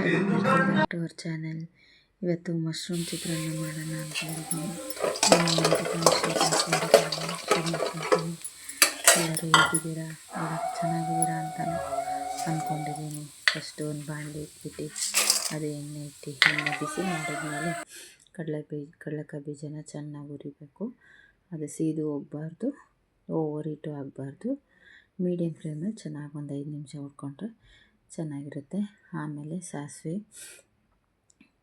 To our channel ಇವತ್ತು mushroom ಚಿತ್ರಾನ್ನ ಮಾಡೋಣ ಅಂದ್ಕೊಂಡಿದ್ದೀನಿ ಎಲ್ಲರೂ ಹೇಗಿದ್ದೀರಾ? ಚೆನ್ನಾಗಿದ್ದೀರಾ ಅಂತ ಅಂದ್ಕೊಂಡಿದ್ದೀನಿ ಫಸ್ಟು ಒಂದು ಬಾಣಲಿ ಇಟ್ಬಿಟ್ಟು ಅದು ಎಣ್ಣೆ ಇಟ್ಟು ಎಣ್ಣೆ ಬಿಸಿ ಮಾಡಿದ್ಮೇಲೆ ಕಡಲೆ ಬೀಜ ಕಡಲೆಕಾಯಿ ಬೀಜನ ಚೆನ್ನಾಗಿ ಹುರಿಬೇಕು. ಅದು ಸೀದು ಹೋಗಬಾರ್ದು ಓವರ್ ಹೀಟು ಆಗಬಾರ್ದು. ಮೀಡಿಯಮ್ ಫ್ಲೇಮಲ್ಲಿ ಚೆನ್ನಾಗಿ ಒಂದು ಐದು ನಿಮಿಷ ಹುರ್ಕೊಂಡ್ರೆ ಚೆನ್ನಾಗಿರುತ್ತೆ. ಆಮೇಲೆ ಸಾಸಿವೆ,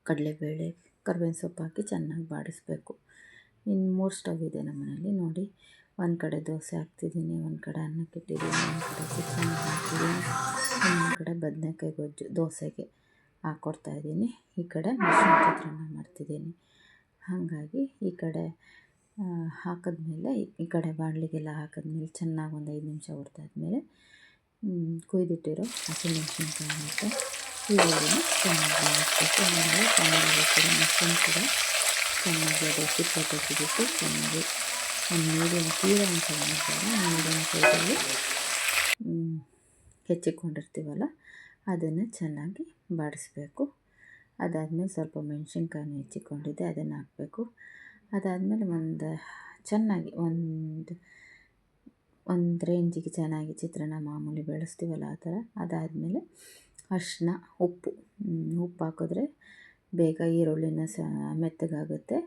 ಕಡಲೆಬೇಳೆ, ಕರ್ಬೇವಿನ ಸೊಪ್ಪು ಹಾಕಿ ಚೆನ್ನಾಗಿ ಬಾಡಿಸ್ಬೇಕು. ಇನ್ನು ಮೂರು ಸ್ಟವ್ ಇದೆ ನಮ್ಮ ಮನೇಲಿ, ನೋಡಿ. ಒಂದು ಕಡೆ ದೋಸೆ ಹಾಕ್ತಿದ್ದೀನಿ, ಒಂದು ಕಡೆ ಅನ್ನಕ್ಕೆ ಇಟ್ಟಿದ್ದೀನಿ, ಒಂದು ಕಡೆ ಚಿಕನ್ ಹಾಕ್ತಿದ್ದೀನಿ, ಇನ್ನೊಂದು ಕಡೆ ಬದನೆಕಾಯಿ ಗೊಜ್ಜು ದೋಸೆಗೆ ಹಾಕ್ಕೊಡ್ತಾಯಿದ್ದೀನಿ ಈ ಕಡೆ ಮಶ್ರೂಮ್ ಚಿತ್ರಾನ್ನ ಮಾಡ್ತಿದ್ದೀನಿ. ಹಾಗಾಗಿ ಈ ಕಡೆ ಹಾಕಿದ್ಮೇಲೆ ಈ ಕಡೆ ಬಾಣಲಿಗೆಲ್ಲ ಹಾಕಿದ್ಮೇಲೆ ಚೆನ್ನಾಗಿ ಒಂದು ಐದು ನಿಮಿಷ ಹುರಿದಾದ್ಮೇಲೆ ಕೊಯ್ದಿಟ್ಟಿರೋ ಹಸಿಮೆಣಸಿನ್ಕಾಯಿ ಮತ್ತು ಈರುಳ್ಳಿನ ಚೆನ್ನಾಗಿ ಚೆನ್ನಾಗಿ ಕೂಡ ಮಸಾಲೆ ಕೂಡ ಚೆನ್ನಾಗಿ ಅದು ಸಿಪ್ಪೆ ಚೆನ್ನಾಗಿ ಒಂದು ಮೀಡಿಯಮ್ ತೀರ ಅಂತ ಮಾಡಿದ್ದಾರೆ ಮೀಡಿಯಮ್ ಸೈಜಲ್ಲಿ ಹೆಚ್ಚಿಕೊಂಡಿರ್ತೀವಲ್ಲ, ಅದನ್ನು ಚೆನ್ನಾಗಿ ಬಾಡಿಸ್ಬೇಕು. ಅದಾದಮೇಲೆ ಸ್ವಲ್ಪ ಮೆಣಸಿನ್ಕಾಯಿನ ಹೆಚ್ಚಿಕೊಂಡಿದ್ದೆ, ಅದನ್ನು ಹಾಕಬೇಕು. ಅದಾದಮೇಲೆ ಒಂದು ಚೆನ್ನಾಗಿ ಒಂದು ಒಂದು ರೇಂಜಿಗೆ ಚೆನ್ನಾಗಿ ಚಿತ್ರಾನ್ನ ಮಾಮೂಲಿ ಬೆಳೆಸ್ತೀವಲ್ಲ ಆ ಥರ, ಅದಾದಮೇಲೆ ಅರಿಶಿನ, ಉಪ್ಪು. ಉಪ್ಪು ಹಾಕಿದ್ರೆ ಬೇಗ ಈರುಳ್ಳಿನ ಸ, ಮೆತ್ತಗಾಗುತ್ತೆ.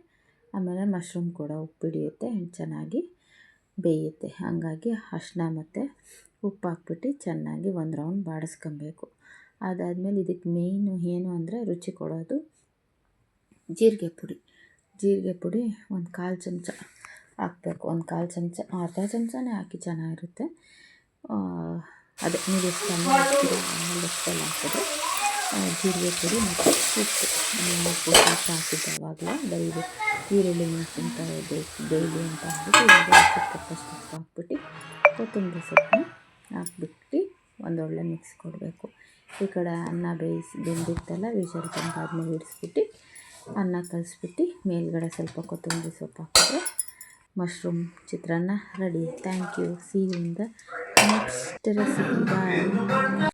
ಆಮೇಲೆ ಮಶ್ರೂಮ್ ಕೂಡ ಉಪ್ಪು ಹಿಡಿಯುತ್ತೆ, ಚೆನ್ನಾಗಿ ಬೇಯುತ್ತೆ. ಹಾಗಾಗಿ ಅರಿಶಿನ ಮತ್ತು ಉಪ್ಪು ಹಾಕ್ಬಿಟ್ಟು ಚೆನ್ನಾಗಿ ಒಂದು ರೌಂಡ್ ಬಾಡಿಸ್ಕೊಬೇಕು. ಅದಾದಮೇಲೆ ಇದಕ್ಕೆ ಮೇಯ್ನು ಏನು ಅಂದರೆ ರುಚಿ ಕೊಡೋದು ಜೀರಿಗೆ ಪುಡಿ. ಜೀರಿಗೆ ಪುಡಿ ಒಂದು ಕಾಲು ಚಮಚ. ಹಾಕ್ಬೇಕು ಒಂದು ಕಾಲು ಚಮಚ ಅರ್ಧ ಚಮಚನೇ ಹಾಕಿ ಚೆನ್ನಾಗಿರುತ್ತೆ. ಅದೇ ನೀರು ಎಷ್ಟು ಅನ್ನ ಹಾಕಿದ್ರೆ? ಜೀರಿಗೆ ಪುಡಿ ಮತ್ತು ಉಪ್ಪು. ಉಪ್ಪು ಬರೀ ಈರುಳ್ಳಿ ಮೆಣಸಿನ್ಕಾಯಿ ಬೇಕು ಬೇಯಲಿ ಅಂತ ಹಾಕ್ಬಿಟ್ಟು ಇವಾಗ ತಕ್ಕಷ್ಟು ಉಪ್ಪು ಹಾಕ್ಬಿಟ್ಟು ಕೊತ್ತಂಬರಿ ಸೊಪ್ಪನ್ನ ಹಾಕ್ಬಿಟ್ಟು ಒಂದೊಳ್ಳೆ ಮಿಕ್ಸ್ ಕೊಡಬೇಕು. ಈ ಕಡೆ ಅನ್ನ ಬೇಯಿಸಿ, ಬೆಂದಿತ್ತಲ್ಲ ವಿಷಲ್ ತಂದಾದ್ಮೇಲೆ ಇಡಿಸ್ಬಿಟ್ಟು ಅನ್ನ ಕಲಿಸ್ಬಿಟ್ಟು ಮೇಲ್ಗಡೆ ಸ್ವಲ್ಪ ಕೊತ್ತಂಬರಿ ಸೊಪ್ಪು ಹಾಕಿದ್ರೆ mushroom chitranna ready thank you see you in the next recipe bye